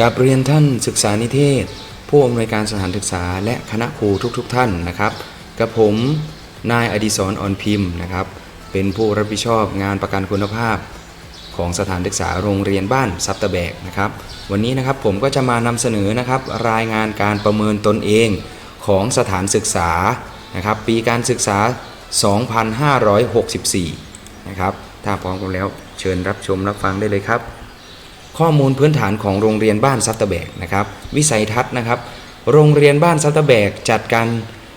กับเรียนท่านศึกษานิเทศ ผู้อำนวยการสถานศึกษาและคณะครูทุกๆทท่านนะครับกับผมนายอดิศรอ่อนพิมพ์นะครับ เป็นผู้รับผิดชอบงานประกันคุณภาพ ของสถานศึกษาโรงเรียนบ้านซับตะแบกนะครับ วันนี้นะครับผมก็จะมานำเสนอนะครับรายงานการประเมินตนเองของสถานศึกษานะครับ ปีการศึกษา 2564 นะครับ ถ้าพร้อมกันแล้วเชิญรับชมรับฟังได้เลยครับ ข้อมูลพื้นฐานของโรงเรียนบ้านซับตะแบกนะครับ วิสัยทัศน์นะครับ โรงเรียนบ้านซับตะแบกจัดการ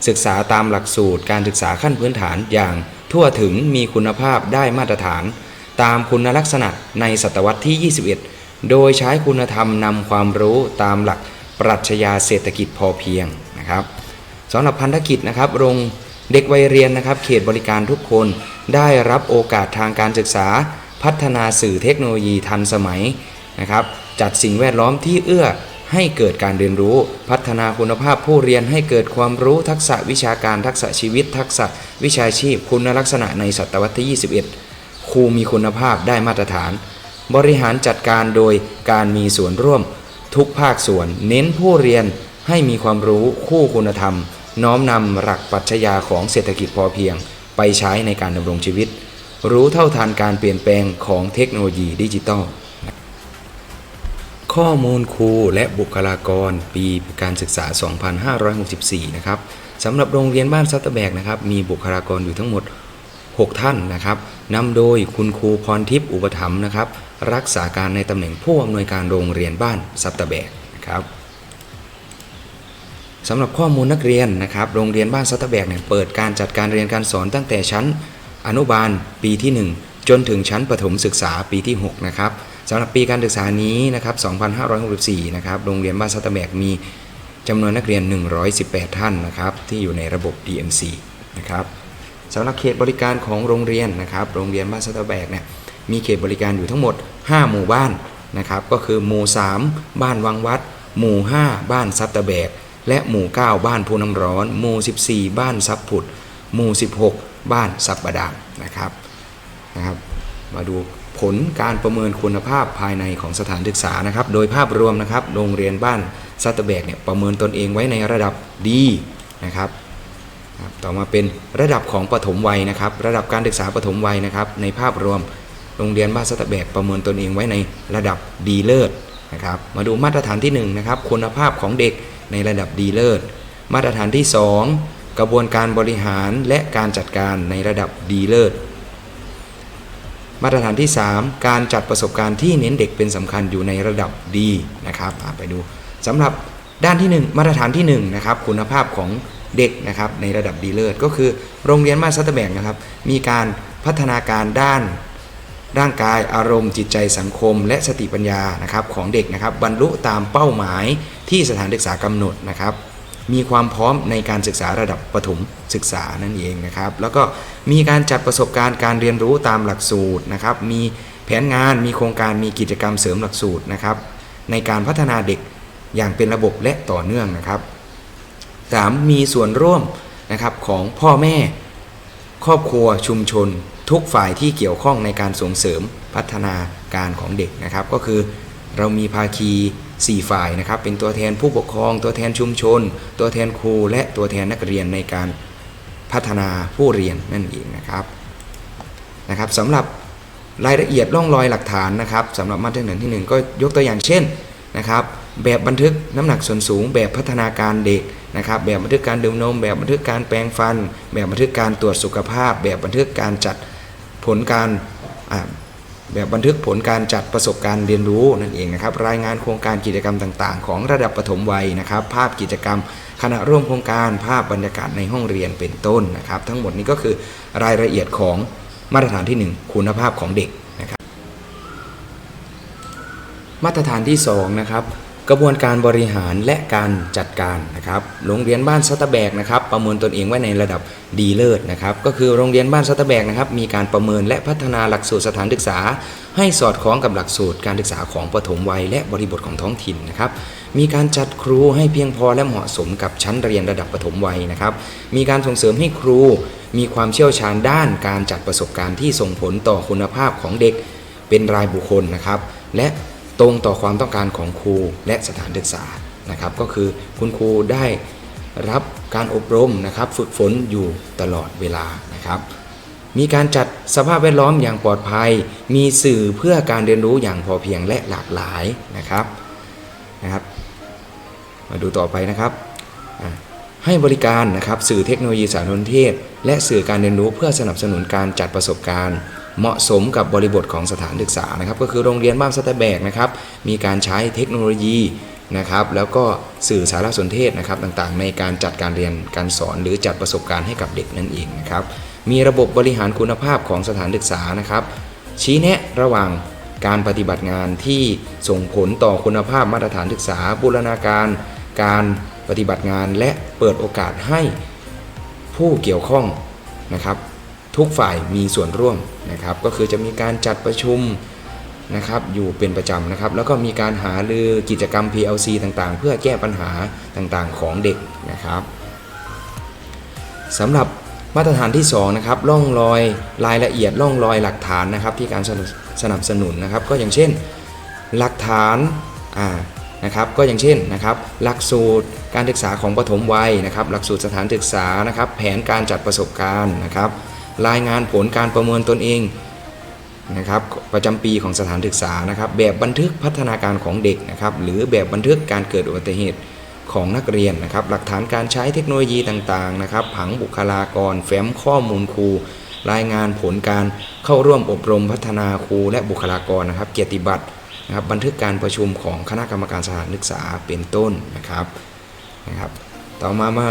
ศึกษาตามหลักสูตร การศึกษาขั้นพื้นฐานอย่างทั่วถึงมีคุณภาพได้มาตรฐาน ตามคุณลักษณะในศตวรรษที่ 21 โดยใช้คุณธรรมนำความรู้ตามหลักปรัชญาเศรษฐกิจพอเพียงนะครับสำหรับพันธกิจนะครับโรงเด็กวัยเรียนนะครับ เขตบริการทุกคนได้รับโอกาสทางการศึกษา พัฒนาสื่อเทคโนโลยีทันสมัย นะครับจัดสิ่งแวดล้อมที่เอื้อให้เกิดการเรียนรู้พัฒนาคุณภาพผู้เรียนให้เกิดความรู้ทักษะวิชาการทักษะชีวิต ทักษะวิชาชีพ คุณลักษณะในศตวรรษที่ 21 ครูมีคุณภาพได้มาตรฐาน บริหารจัดการโดยการมีส่วนร่วม ทุกภาคส่วน เน้นผู้เรียนให้มีความรู้คู่คุณธรรม น้อมนำหลักปรัชญาของเศรษฐกิจพอเพียง ไปใช้ในการดำรงชีวิต รู้เท่าทันการเปลี่ยนแปลงของเทคโนโลยีดิจิทัล ข้อมูลครูและบุคลากรปีการศึกษา 2564 นะครับสำหรับโรงเรียนบ้านซัตเตอร์แบกนะครับ มีบุคลากรอยู่ทั้งหมด 6 ท่านนะครับนำโดยคุณครูพรทิพย์อุปถัมภ์นะครับ รักษาการในตำแหน่งผู้อำนวยการโรงเรียนบ้านซัตเตอร์แบกนะครับสำหรับข้อมูลนักเรียนนะครับ โรงเรียนบ้านซัตเตอร์แบกเนี่ยเปิดการจัดการเรียนการสอนตั้งแต่ชั้นอนุบาลปีที่ 1 จนถึงชั้นประถมศึกษาปีที่ 6 นะครับ สำหรับปีการศึกษานี้นะครับ2564นะครับโรงเรียนบ้านซัตตอร์แบกมีจำนวนนักเรียน 118 ท่านนะครับที่อยู่ในระบบ DMC นะครับสำหรับเขตบริการของโรงเรียนนะครับโรงเรียนบ้านซัตตอร์แบกเนี่ยมีเขตบริการอยู่ทั้งหมด 5 หมู่บ้านนะครับก็คือหมู่ 3 บ้านวังวัด หมู่ 5 บ้านซัตตแบก และหมู่ 9 บ้านภูน้ำร้อน หมู่ 14 บ้านซับผุด หมู่ 16 บ้านซับบาดาลนะครับนะครับมาดู ผลการประเมินคุณภาพภายในของสถานศึกษานะครับ โดยภาพรวมนะครับ โรงเรียนบ้านซัตเตอร์แบกเนี่ยประเมินตนเองไว้ในระดับดีนะครับ ต่อมาเป็นระดับของปฐมวัยนะครับ ระดับการศึกษาปฐมวัยนะครับ ในภาพรวมโรงเรียนบ้านซัตเตอร์แบกประเมินตนเองไว้ในระดับดีเลิศนะครับ มาดูมาตรฐานที่1นะครับคุณภาพของเด็กในระดับดีเลิศ มาตรฐานที่ 2 กระบวนการบริหารและการจัดการในระดับดีเลิศ มาตรฐานที่ 3 การจัดประสบการณ์ที่เน้นเด็กเป็นสำคัญอยู่ในระดับดีนะครับไปดูสำหรับด้านที่ 1 มาตรฐานที่1นะครับคุณภาพของเด็กนะครับในระดับดีเลิศก็คือโรงเรียนมาซัตเตอร์แบงนะครับ มีการพัฒนาการด้านร่างกายอารมณ์จิตใจสังคม และสติปัญญานะครับของเด็กนะครับบรรลุตามเป้าหมายที่สถานศึกษากำหนดนะครับ มีความพร้อมในการศึกษาระดับประถมศึกษานั่นเองนะครับ แล้วก็มีการจัดประสบการณ์การเรียนรู้ตามหลักสูตรนะครับ มีแผนงานมีโครงการมีกิจกรรมเสริมหลักสูตรนะครับ ในการพัฒนาเด็กอย่างเป็นระบบและต่อเนื่องนะครับ 3. มีส่วนร่วมนะครับของพ่อแม่ ครอบครัวชุมชน ทุกฝ่ายที่เกี่ยวข้องในการส่งเสริมพัฒนาการของเด็กนะครับ ก็คือเรามีภาคี 4 ฝ่ายนะครับ เป็นตัวแทนผู้ปกครอง ตัวแทนชุมชน ตัวแทนครู และตัวแทนนักเรียนในการพัฒนาผู้เรียนนั่นเองนะครับนะครับสำหรับรายละเอียดร่องรอยหลักฐานนะครับสำหรับมาตรฐานที่ 1 ก็ยกตัวอย่างเช่นนะครับแบบบันทึกน้ำหนักส่วนสูง แบบพัฒนาการเด็กนะครับ แบบบันทึกการดื่มนม แบบบันทึกการแปรงฟัน แบบบันทึกการตรวจสุขภาพ แบบบันทึกการจัดผลการ แบบบันทึกผลการจัดประสบการณ์เรียนรู้นั่นเองนะครับรายงานโครงการกิจกรรมต่างๆ ของระดับปฐมวัยนะครับ ภาพกิจกรรมคณะร่วมโครงการภาพบรรยากาศในห้องเรียนเป็นต้นนะครับ ทั้งหมดนี้ก็คือรายละเอียดของมาตรฐานที่ 1 คุณภาพของเด็กนะครับ มาตรฐานที่2นะครับ กระบวนการบริหารและการจัดการนะครับ โรงเรียนบ้านซัตตอร์แบกนะครับประเมินตนเองไว้ในระดับดีเลิศนะครับ ก็คือโรงเรียนบ้านซัตตอร์แบกนะครับมีการประเมินและพัฒนาหลักสูตรสถานศึกษา ให้สอดคล้องกับหลักสูตรการศึกษาของปฐมวัยและบริบทของท้องถิ่นนะครับ มีการจัดครูให้เพียงพอและเหมาะสมกับชั้นเรียนระดับปฐมวัยนะครับ มีการส่งเสริมให้ครู มีความเชี่ยวชาญด้านการจัดประสบการณ์ที่ส่งผลต่อคุณภาพของเด็กเป็นรายบุคคลนะครับ และ ตรงต่อความต้องการของครูและสถานศึกษานะครับ ก็คือคุณครูได้รับการอบรมนะครับ ฝึกฝนอยู่ตลอดเวลานะครับ มีการจัดสภาพแวดล้อมอย่างปลอดภัย มีสื่อเพื่อการเรียนรู้อย่างพอเพียงและหลากหลายนะครับนะครับ มาดูต่อไปนะครับให้บริการนะครับสื่อเทคโนโลยีสารสนเทศ และสื่อการเรียนรู้เพื่อสนับสนุนการจัดประสบการณ์ เหมาะสมกับบริบทของสถานศึกษานะครับ ก็คือโรงเรียนบ้านสแตแบกนะครับ มีการใช้เทคโนโลยีนะครับ แล้วก็สื่อสารสนเทศนะครับต่างๆ ในการจัดการเรียนการสอนหรือจัดประสบการณ์ให้กับเด็กนั่นเองนะครับ มีระบบบริหารคุณภาพของสถานศึกษานะครับ ชี้แนะระหว่างการปฏิบัติงานที่ส่งผลต่อคุณภาพมาตรฐานศึกษาบูรณาการ การปฏิบัติงานและเปิดโอกาสให้ผู้เกี่ยวข้องนะครับ ทุกฝ่ายมีส่วนร่วมนะครับก็คือจะมีการจัดประชุมนะครับอยู่เป็นประจำนะครับแล้วก็มีการหารือกิจกรรม PLC ต่างๆ เพื่อแก้ปัญหาต่างๆของเด็กนะครับสำหรับมาตรฐานที่2นะครับร่องรอยรายละเอียดร่องรอยหลักฐานนะครับที่การสนับสนับสนุนนะครับ ก็อย่างเช่นหลักฐานอ่านะครับก็อย่างเช่นนะครับหลักสูตรการศึกษาของปฐมวัยนะครับหลักสูตรสถานศึกษานะครับแผนการจัดประสบการณ์นะครับ รายงานผลการประเมินตนเองนะครับประจำปีของสถานศึกษานะครับ แบบบันทึกพัฒนาการของเด็กนะครับ หรือแบบบันทึกการเกิดอุบัติเหตุของนักเรียนนะครับ หลักฐานการใช้เทคโนโลยีต่างๆนะครับ ผังบุคลากร แฟ้มข้อมูลครู รายงานผลการเข้าร่วมอบรมพัฒนาครูและบุคลากรนะครับ เกียรติบัตรนะครับบันทึกการประชุมของคณะกรรมการสถานศึกษาเป็นต้นนะครับนะครับ ต่อมามา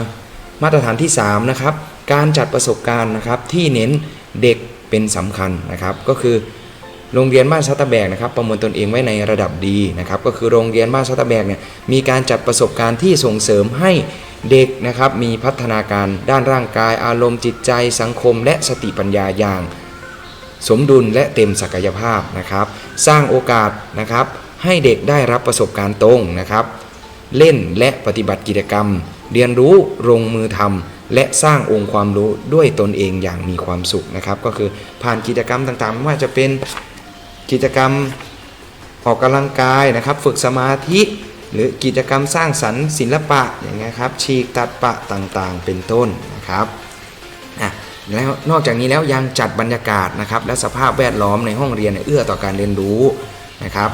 มาตรฐานที่3นะครับ การจัดประสบการณ์นะครับที่เน้นเด็กเป็นสำคัญนะครับก็คือโรงเรียนบ้านซัตตะแบกนะครับประเมินตนเองไว้ในระดับดีนะครับก็คือโรงเรียนบ้านซัตตะแบกเนี่ยมีการจัดประสบการณ์ที่ส่งเสริมให้เด็กนะครับมีพัฒนาการด้านร่างกาย อารมณ์จิตใจ สังคม และสติปัญญาอย่าง สมดุลและเต็มศักยภาพนะครับ สร้างโอกาสนะครับให้เด็กได้รับประสบการณ์ตรงนะครับ เล่นและปฏิบัติกิจกรรม เรียนรู้ลงมือทำ และสร้างองค์ความรู้ด้วยตนเองอย่างมีความสุขนะครับ ก็คือผ่านกิจกรรมต่างๆ ไม่ว่าจะเป็นกิจกรรมออกกำลังกายนะครับ ฝึกสมาธิหรือกิจกรรมสร้างสรรค์ศิลปะอย่างเงี้ยครับฉีกตัดปะต่างๆ เป็นต้นนะครับอะแล้วนอกจากนี้แล้วยังจัดบรรยากาศนะครับ และสภาพแวดล้อมในห้องเรียนเอื้อต่อการเรียนรู้นะครับ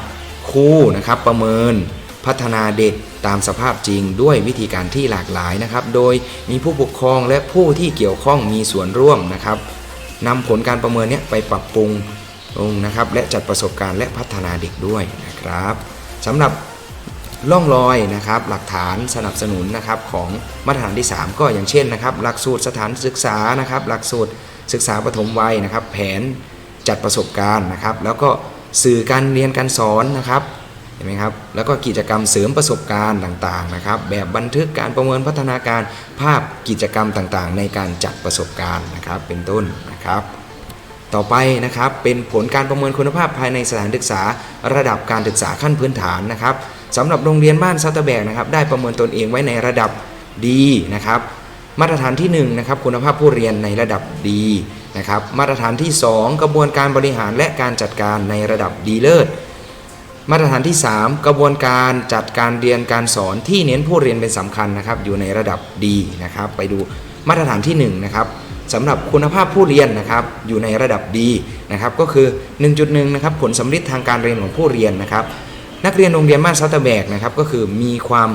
ครูนะครับประเมิน พัฒนาเด็กตามสภาพจริงด้วยวิธีการที่หลากหลายนะครับ โดยมีผู้ปกครองและผู้ที่เกี่ยวข้องมีส่วนร่วมนะครับนำผลการประเมินเนี้ยไปปรับปรุงงนะครับ และจัดประสบการณ์และพัฒนาเด็กด้วยนะครับสำหรับล่องรอยนะครับหลักฐานสนับสนุนนะครับของมาตรฐานที่ 3 ก็อย่างเช่นนะครับหลักสูตรสถานศึกษานะครับหลักสูตรศึกษาปฐมวัยนะครับ แผนจัดประสบการณ์นะครับ แล้วก็สื่อการเรียนการสอนนะครับ ห็นไหมครับ แล้วก็กิจกรรมเสริมประสบการณ์ต่างๆนะครับ แบบบันทึกการประเมินพัฒนาการภาพกิจกรรมต่างๆ ในการจัดประสบการณ์นะครับ เป็นต้นนะครับ ต่อไปนะครับเป็นผลการประเมินคุณภาพภายในสถานศึกษา ระดับการศึกษาขั้นพื้นฐานนะครับสำหรับโรงเรียนบ้านซัตเตอร์แบกนะครับได้ประเมินตนเองไว้ในระดับดีนะครับมาตรฐานที่1นะครับคุณภาพผู้เรียนในระดับดีนะครับมาตรฐานที่ 2 กระบวนการบริหารและการจัดการในระดับดีเลิศ มาตรฐานที่ 3 กระบวนการจัดการเรียนการสอนที่เน้นผู้เรียนเป็นสำคัญนะครับ อยู่ในระดับดีนะครับ ไปดูมาตรฐานที่1นะครับสำหรับคุณภาพผู้เรียนนะครับ อยู่ในระดับดีนะครับ ก็คือ 1.1 นะครับ ผลสำลิดทางการเรียนของผู้เรียนนะครับ นักเรียนโรงเรียนบ้านซัตเตอร์แบกนะครับ ก็คือมีความ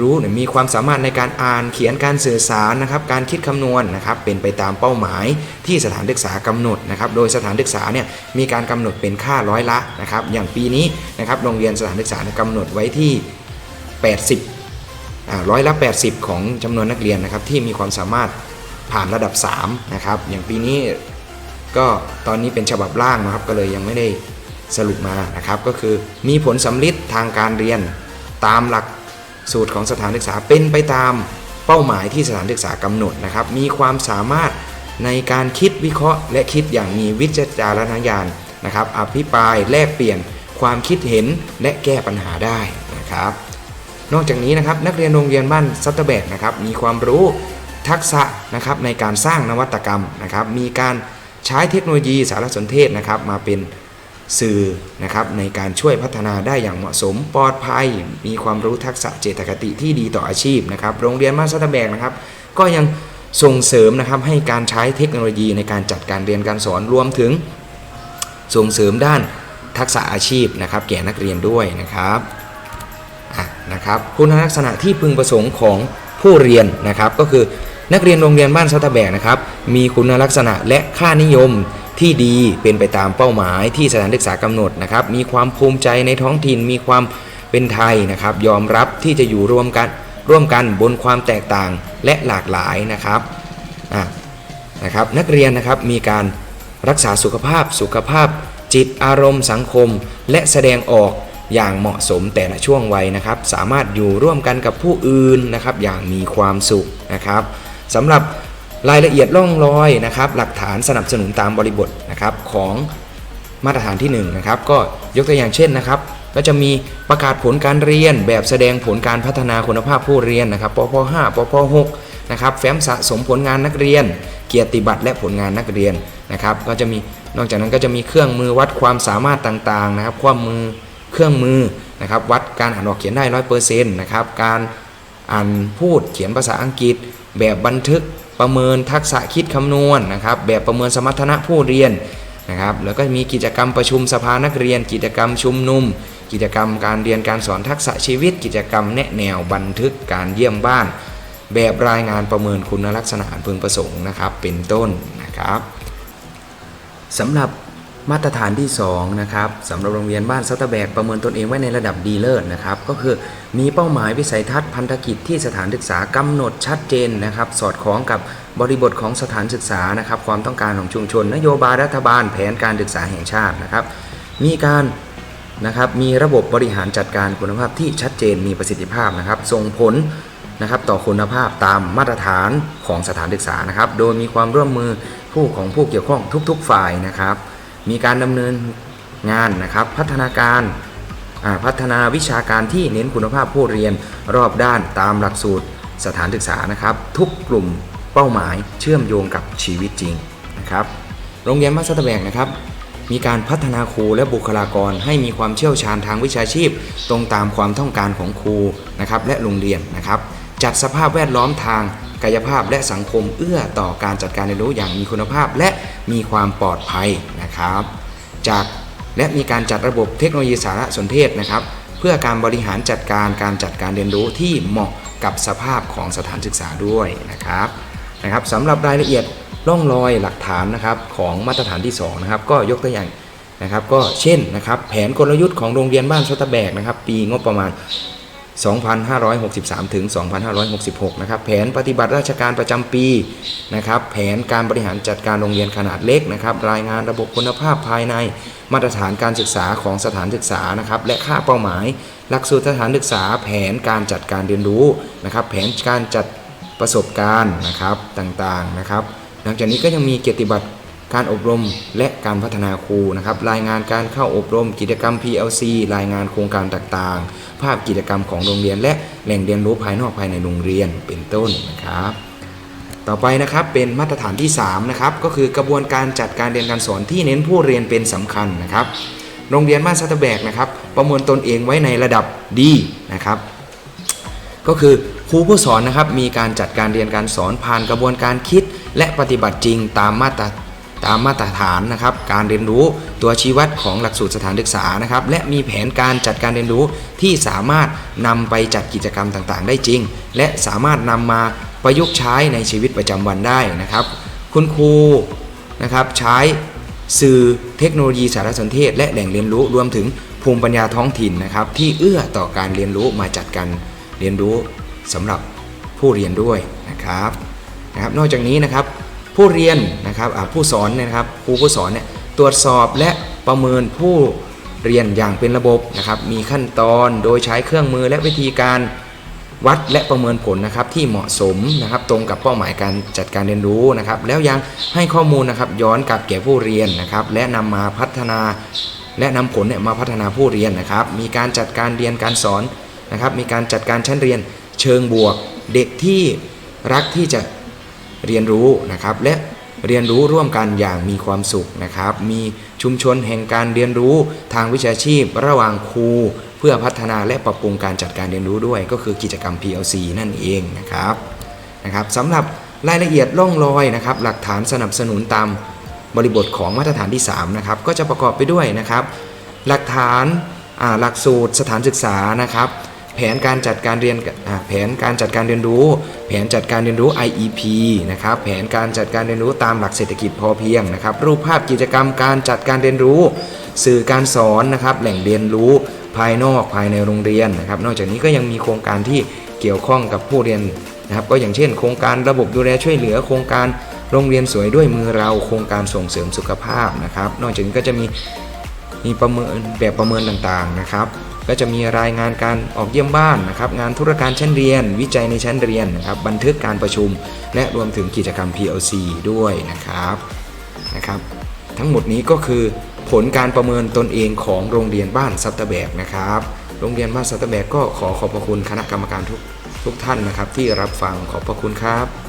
รู้มีความสามารถในการอ่านเขียนการสื่อสารนะครับการคิดคำนวณนะครับเป็นไปตามเป้าหมายที่สถานศึกษากำหนดนะครับโดยสถานศึกษาเนี่ยมีการกำหนดเป็นค่าร้อยละนะครับอย่างปีนี้นะครับโรงเรียนสถานศึกษาเนี่ยกำหนดไว้ที่ 80อ่าร้อยละ 80 ของจำนวนนักเรียนนะครับที่มีความสามารถผ่านระดับ3นะครับอย่างปีนี้ก็ตอนนี้เป็นฉบับล่างนะครับก็เลยยังไม่ได้สรุปมานะครับก็คือมีผลสำลิดทางการเรียนตามหลัก สูตรของสถานศึกษาเป็นไปตามเป้าหมายที่สถานศึกษากำหนดนะครับ มีความสามารถในการคิดวิเคราะห์ และคิดอย่างมีวิจารณญาณนะครับ อภิปรายแลกเปลี่ยนความคิดเห็นและแก้ปัญหาได้นะครับ นอกจากนี้นะครับนักเรียนโรงเรียนบ้านซัตเตอร์แบกนะครับมีความรู้ทักษะนะครับในการสร้างนวัตกรรมนะครับ มีการใช้เทคโนโลยีสารสนเทศนะครับ มาเป็น สื่อนะครับในการช่วยพัฒนาได้อย่างเหมาะสมปลอดภัย มีความรู้ทักษะเจตคติที่ดีต่ออาชีพนะครับโรงเรียนบ้านซัตเตอร์แบกนะครับก็ยังส่งเสริมนะครับให้การใช้เทคโนโลยีในการจัดการเรียนการสอนรวมถึง ส่งเสริมด้านทักษะอาชีพนะครับแก่นักเรียนด้วยนะครับะนะครับคุณลักษณะที่พึงประสงค์ของผู้เรียนนะครับก็คือนักเรียนโรงเรียนบ้านซัตแบกนะครับมีคุณลักษณะและค่านิยม ที่ดีเป็นไปตามเป้าหมายที่สถานศึกษากำหนดนะครับ มีความภูมิใจในท้องถิ่นมีความเป็นไทยนะครับ ยอมรับที่จะอยู่ร่วมกันร่วมกันบนความแตกต่างและหลากหลายนะครับะนะครับ นักเรียนนะครับมีการรักษาสุขภาพสุขภาพ จิตอารมณ์สังคม และแสดงออกอย่างเหมาะสมแต่ละช่วงวัยนะครับ สามารถอยู่ร่วมกันกับผู้อื่นนะครับ อย่างมีความสุขนะครับสำหรับ รายละเอียดล่องรอยนะครับหลักฐานสนับสนุนตามบริบทนะครับของมาตรฐานที่1นะครับก็ยกตัวอย่างเช่นนะครับ ก็จะมีประกาศผลการเรียน แบบแสดงผลการพัฒนาคุณภาพผู้เรียนนะครับปป5ปป6นะครับแฟ้มสะสมผลงานนักเรียน เกียรติบัตรและผลงานนักเรียนนะครับ ก็จะมีนอกจากนั้นก็จะมีเครื่องมือวัดความสามารถต่างๆนะครับความมือเครื่องมือนะครับวัดการอ่านออกเขียนได้ร้อยเปอร์เซ็นต์นะครับการอ่านพูดเขียนภาษาอังกฤษ แบบบันทึก ประเมินทักษะคิดคำนวณนะครับ แบบประเมินสมรรถนะผู้เรียนนะครับ แล้วก็มีกิจกรรมประชุมสภานักเรียน กิจกรรมชุมนุม กิจกรรมการเรียนการสอนทักษะชีวิต กิจกรรมแนะแนวบันทึกการเยี่ยมบ้าน แบบรายงานประเมินคุณลักษณะอันพึงประสงค์นะครับ เป็นต้นนะครับสำหรับ มาตรฐานที่2นะครับสำหรับโรงเรียนบ้านซัตเตอร์แบกประเมินตนเองไว้ในระดับดีเลิศนะครับก็คือมีเป้าหมายวิสัยทัศน์พันธกิจที่สถานศึกษากำหนดชัดเจนนะครับสอดคล้องกับบริบทของสถานศึกษานะครับความต้องการของชุมชน นโยบายรัฐบาลแผนการศึกษาแห่งชาตินะครับมีการนะครับมีระบบบริหารจัดการคุณภาพที่ชัดเจนมีประสิทธิภาพนะครับส่งผลนะครับต่อคุณภาพตามมาตรฐานของสถานศึกษานะครับโดยมีความร่วมมือผู้ของผู้เกี่ยวข้องทุก ๆ ฝ่ายนะครับ มีการดำเนินงานนะครับ พัฒนาการพัฒนาวิชาการที่เน้นคุณภาพผู้เรียนรอบด้านตามหลักสูตรสถานศึกษานะครับ ทุกกลุ่มเป้าหมายเชื่อมโยงกับชีวิตจริงนะครับ โรงเรียนบ้าสัตแบกนะครับ มีการพัฒนาครูและบุคลากรให้มีความเชี่ยวชาญทางวิชาชีพ ตรงตามความต้องการของครูนะครับและโรงเรียนนะครับ จัดสภาพแวดล้อมทางกายภาพและสังคมเอื้อต่อการจัดการเรียนรู้อย่างมีคุณภาพและมีความปลอดภัย นะครับ จากและมีการจัดระบบเทคโนโลยีสารสนเทศนะครับ เพื่อการบริหารจัดการการจัดการเรียนรู้ที่เหมาะกับสภาพของสถานศึกษาด้วยนะครับนะครับสำหรับรายละเอียดร่องรอยหลักฐานนะครับของมาตรฐานที่สองนะครับก็ยกตัวอย่างนะครับก็เช่นนะครับแผนกลยุทธ์ของโรงเรียนบ้านชตแบกนะครับปีงบประมาณ 2563 ถึง 2566 นะครับ แผนปฏิบัติราชการประจำปีนะครับ แผนการบริหารจัดการโรงเรียนขนาดเล็กนะครับ รายงานระบบคุณภาพภายใน มาตรฐานการศึกษาของสถานศึกษานะครับ และค่าเป้าหมาย หลักสูตรสถานศึกษา แผนการจัดการเรียนรู้นะครับ แผนการจัดประสบการณ์นะครับ ต่างๆ นะครับ หลังจากนี้ก็ยังมีเกียรติบัตร การอบรมและการพัฒนาครูนะครับ รายงานการเข้าอบรมกิจกรรม PLC รายงานโครงการต่างๆ ภาพกิจกรรมของโรงเรียน และแหล่งเรียนรู้ภายนอกภายในโรงเรียนเป็นต้นนะครับ ต่อไปนะครับเป็นมาตรฐานที่3นะครับก็คือกระบวนการจัดการเรียนการสอนที่เน้นผู้เรียนเป็นสำคัญนะครับ โรงเรียนบ้านซัตเตอร์แบกนะครับประเมินตนเองไว้ในระดับดีนะครับก็คือครูผู้สอนนะครับมีการจัดการเรียนการสอนผ่านกระบวนการคิด และปฏิบัติจริงตามมาตร ตามมาตรฐานนะครับการเรียนรู้ตัวชี้วัดของหลักสูตรสถานศึกษานะครับและมีแผนการจัดการเรียนรู้ที่สามารถนำไปจัดกิจกรรมต่างๆ ได้จริง และสามารถนำมาประยุกต์ใช้ในชีวิตประจำวันได้นะครับ คุณครูนะครับใช้สื่อเทคโนโลยีสารสนเทศ และแหล่งเรียนรู้รวมถึงภูมิปัญญาท้องถิ่นนะครับ ที่เอื้อต่อการเรียนรู้มาจัดการเรียนรู้สำหรับผู้เรียนด้วยนะครับนะครับ นอกจากนี้นะครับ ผู้เรียนนะครับผู้สอนเนี่ยนะครับครูผู้สอนเนี่ยตรวจสอบและประเมินผู้เรียนอย่างเป็นระบบนะครับมีขั้นตอนโดยใช้เครื่องมือและวิธีการวัดและประเมินผลนะครับที่เหมาะสมนะครับตรงกับเป้าหมายการจัดการเรียนรู้นะครับแล้วยังให้ข้อมูลนะครับย้อนกลับแก่ผู้เรียนนะครับและนำมาพัฒนา และนำผลเนี่ยมาพัฒนาผู้เรียนนะครับ มีการจัดการเรียนการสอนนะครับ มีการจัดการชั้นเรียนเชิงบวก เด็กที่รักที่จะ เรียนรู้นะครับ และเรียนรู้ร่วมกันอย่างมีความสุขนะครับ มีชุมชนแห่งการเรียนรู้ทางวิชาชีพ ระหว่างครู เพื่อพัฒนาและปรับปรุงการจัดการเรียนรู้ด้วย ก็คือกิจกรรม PLC นั่นเองนะครับนะครับสำหรับรายละเอียดล่องรอยนะครับ หลักฐานสนับสนุนตามบริบทของมาตรฐานที่3นะครับก็จะประกอบไปด้วยนะครับ หลักฐานหลักสูตรสถานศึกษานะครับ แผนการจัดการเรียนแผนการจัดการเรียนรู้ แผนจัดการเรียนรู้ IEP นะครับแผนการจัดการเรียนรู้ตามหลักเศรษฐกิจพอเพียงนะครับรูปภาพกิจกรรมการจัดการเรียนรู้ สื่อการสอนนะครับแหล่งเรียนรู้ภายนอกภายในโรงเรียนนะครับนอกจากนี้ก็ยังมีโครงการที่เกี่ยวข้องกับผู้เรียนนะครับก็อย่างเช่น โครงการระบบดูแลช่วยเหลือโครงการโรงเรียนสวยด้วยมือเราโครงการส่งเสริมสุขภาพนะครับ นอกจากนี้ก็จะมีมีประเมินแบบประเมินต่างๆนะครับ ก็จะมีรายงานการออกเยี่ยมบ้านนะครับงานธุรการชั้นเรียน วิจัยในชั้นเรียนนะครับบันทึกการประชุม และรวมถึงกิจกรรม PLC ด้วยนะครับนะครับทั้งหมดนี้ก็คือผลการประเมินตนเองของโรงเรียนบ้านซัตเตอร์แบกนะครับ โรงเรียนบ้านซัตเตอร์แบกก็ขอขอบพระคุณคณะกรรมการทุกทุกท่านนะครับที่รับฟังขอบพระคุณครับ